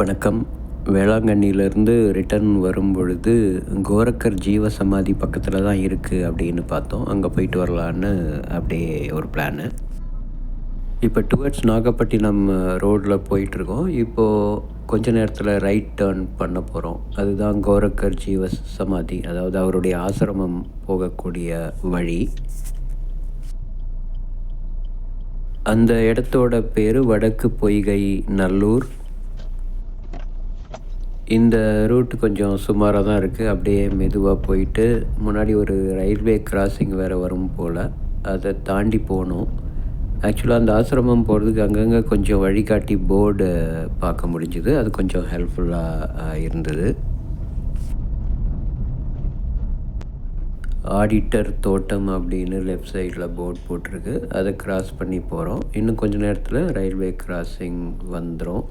வணக்கம். வேளாங்கண்ணியிலேருந்து ரிட்டர்ன் வரும் பொழுது கோரக்கர் ஜீவ சமாதி பக்கத்தில் தான் இருக்குது அப்படின்னு பார்த்தோம். அங்கே போயிட்டு வரலான்னு அப்படியே ஒரு பிளானு இப்போ டுவர்ட்ஸ் நாகப்பட்டினம் ரோட்டில் போயிட்டுருக்கோம் இப்போது கொஞ்ச நேரத்தில் ரைட் டேர்ன் பண்ண போகிறோம் அதுதான் கோரக்கர் ஜீவ சமாதி அதாவது அவருடைய ஆசிரமம் போகக்கூடிய வழி. அந்த இடத்தோட பேர் வடக்கு பொய்கை நல்லூர். இந்த ரூட் கொஞ்சம் சுமாராக தான் இருக்குது அப்படியே மெதுவாக போயிட்டு முன்னாடி ஒரு ரயில்வே கிராசிங் வேறு வரும் போல். அதை தாண்டி போகணும் ஆக்சுவலாக அந்த ஆசிரமம் போகிறதுக்கு அங்கங்கே கொஞ்சம் வழிகாட்டி போர்டு பார்க்க முடிஞ்சுது. அது கொஞ்சம் ஹெல்ப்ஃபுல்லாக இருந்தது. ஆடிட்டர் தோட்டம் அப்படின்னு லெஃப்ட் சைடில் போர்ட் போட்டிருக்கு. அதை கிராஸ் பண்ணி போகிறோம் இன்னும் கொஞ்சம் நேரத்தில் ரயில்வே கிராசிங் வந்துடும்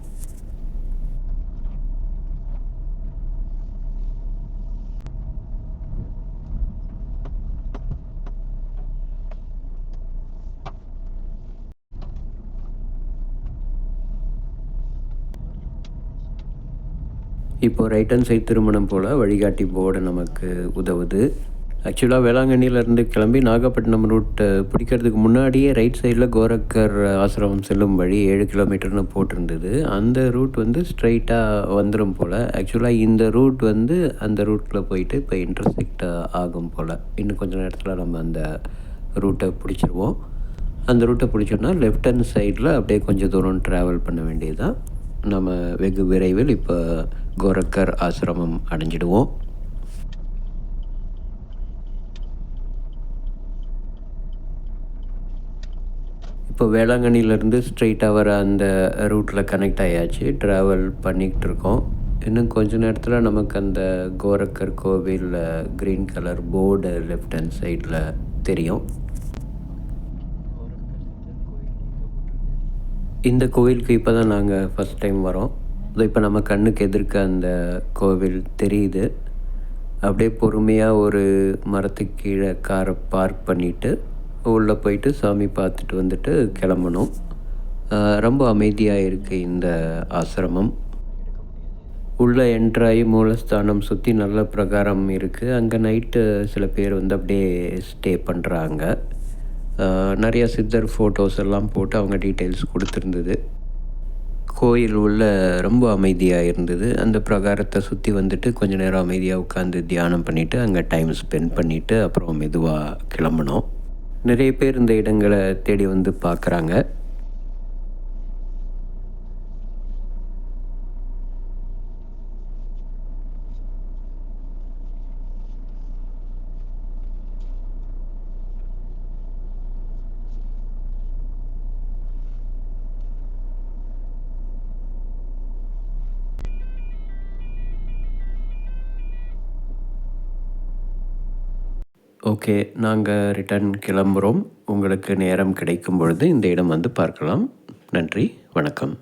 இப்போது ரைட் ஹேண்ட் சைட் திருமணம் போல் வழிகாட்டி போர்டு நமக்கு உதவுது. ஆக்சுவலாக வேளாங்கண்ணியிலேருந்து கிளம்பி நாகப்பட்டினம் ரூட்டை பிடிக்கிறதுக்கு முன்னாடியே ரைட் சைடில் கோரக்கர் ஆசிரமம் செல்லும் வழி ஏழு கிலோமீட்டர்னு போட்டிருந்தது. அந்த ரூட் வந்து ஸ்ட்ரைட்டாக வந்துடும் போல். ஆக்சுவலாக இந்த ரூட் வந்து அந்த ரூட்டில் போயிட்டு இப்போ இன்டர்செக்ட் ஆகும் போல். இன்னும் கொஞ்சம் நேரத்தில் நம்ம அந்த ரூட்டை பிடிச்சிருவோம். அந்த ரூட்டை பிடிச்சோன்னா லெஃப்ட் ஹேண்ட் சைடில் அப்படியே கொஞ்சம் தூரம் ட்ராவல் பண்ண வேண்டியதுதான். நம்ம வெகு விரைவில் இப்போ கோரக்கர் ஆசிரமம் அடைஞ்சிடுவோம். இப்போ வேளாங்கண்ணிலேருந்து ஸ்ட்ரெயிட்டாக வர அந்த ரூட்டில் கனெக்ட் ஆகியாச்சு ட்ராவல் பண்ணிக்கிட்டு இருக்கோம் இன்னும் கொஞ்ச நேரத்தில் நமக்கு அந்த கோரக்கர் கோவில் green colour board left hand சைடில் தெரியும். இந்த கோவிலுக்கு இப்போ தான் நாங்கள் ஃபஸ்ட் டைம் வரோம் இப்போ நம்ம கண்ணுக்கு எதிர்க்க அந்த கோவில் தெரியுது. அப்படியே பொறுமையாக ஒரு மரத்துக்கு கீழே காரை பார்க் பண்ணிவிட்டு உள்ளே போயிட்டு சாமி பார்த்துட்டு வந்துட்டு கிளம்பணும். ரொம்ப அமைதியாக இருக்குது இந்த ஆசிரமம். உள்ளே என்ட்ராகி மூலஸ்தானம் சுற்றி நல்ல பிரகாரம் இருக்குது அங்கே நைட்டு சில பேர் வந்து அப்படியே ஸ்டே பண்ணுறாங்க நிறைய சித்தர் ஃபோட்டோஸ் எல்லாம் போட்டு அவங்க டீட்டெயில்ஸ் கொடுத்துருந்தது. கோயில் உள்ள ரொம்ப அமைதியாக இருந்தது. அந்த பிரகாரத்தை சுற்றி வந்துட்டு கொஞ்ச நேரம் அமைதியாக உட்காந்து தியானம் பண்ணிவிட்டு அங்கே டைம் ஸ்பெண்ட் பண்ணிவிட்டு அப்புறம் மெதுவாக கிளம்பினோம். நிறைய பேர் இந்த இடங்களை தேடி வந்து பார்க்குறாங்க. ஓகே நாங்கள் ரிட்டர்ன் கிளம்புறோம். உங்களுக்கு நேரம் கிடைக்கும் பொழுது இந்த இடம் வந்து பார்க்கலாம். நன்றி வணக்கம்.